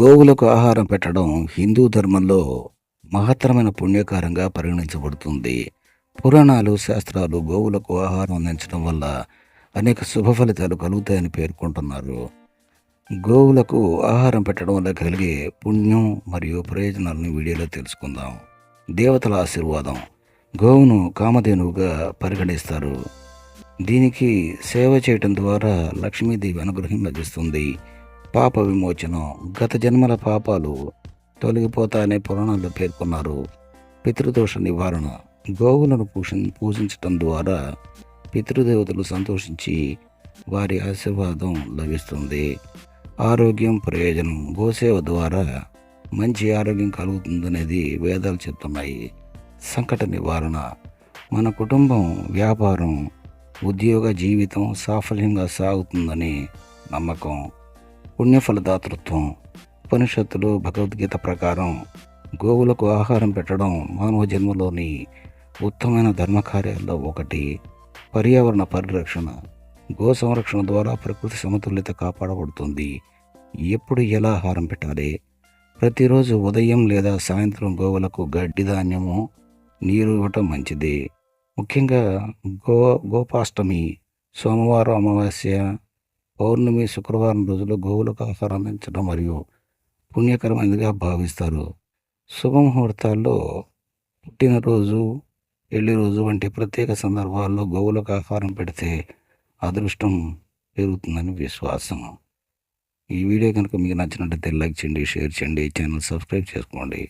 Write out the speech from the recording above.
గోవులకు ఆహారం పెట్టడం హిందూ ధర్మంలో మహత్తరమైన పుణ్యకారంగా పరిగణించబడుతుంది. పురాణాలు శాస్త్రాలు గోవులకు ఆహారం అందించడం వల్ల అనేక శుభ ఫలితాలు కలుగుతాయని పేర్కొంటున్నారు. గోవులకు ఆహారం పెట్టడం వల్ల కలిగే పుణ్యం మరియు ప్రయోజనాలను వీడియోలో తెలుసుకుందాం. దేవతల ఆశీర్వాదం. గోవును కామధేనువుగా పరిగణిస్తారు. దీనికి సేవ చేయటం ద్వారా లక్ష్మీదేవి అనుగ్రహం లభిస్తుంది. పాప విమోచనం. గత జన్మల పాపాలు తొలగిపోతాయని పురాణాలు పేర్కొన్నారు. పితృదోష నివారణ. గోవులను పూషి పూజించటం ద్వారా పితృదేవతలు సంతోషించి వారి ఆశీర్వాదం లభిస్తుంది. ఆరోగ్యం ప్రయోజనం. గోసేవ ద్వారా మంచి ఆరోగ్యం కలుగుతుందనేది వేదాలు చెప్తున్నాయి. సంకట నివారణ. మన కుటుంబం వ్యాపారం ఉద్యోగ జీవితం సాఫల్యంగా సాగుతుందని నమ్మకం. పుణ్యఫలదాతృత్వం ఉపనిషత్తులు భగవద్గీత ప్రకారం గోవులకు ఆహారం పెట్టడం మానవ జన్మలోని ఉత్తమైన ధర్మకార్యాల్లో ఒకటి. పర్యావరణ పరిరక్షణ గో సంరక్షణ ద్వారా ప్రకృతి సమతుల్యత కాపాడబడుతుంది. ఎప్పుడు ఎలా ఆహారం పెట్టాలి? ప్రతిరోజు ఉదయం లేదా సాయంత్రం గోవులకు గడ్డి ధాన్యము నీరు ఇవ్వటం మంచిది. ముఖ్యంగా గో గోపాష్టమి సోమవారం అమావాస్య పౌర్ణమి శుక్రవారం రోజులు గోవులకు ఆహారం అందించడం మరియు పుణ్యకరమైనదిగా భావిస్తారు. శుభముహూర్తాల్లో పుట్టినరోజు పెళ్ళి రోజు వంటి ప్రత్యేక సందర్భాల్లో గోవులకు ఆహారం పెడితే అదృష్టం పెరుగుతుందని విశ్వాసం. ఈ వీడియో కనుక మీకు నచ్చినట్లయితే లైక్ చేయండి షేర్ చేయండి ఛానల్ సబ్స్క్రైబ్ చేసుకోండి.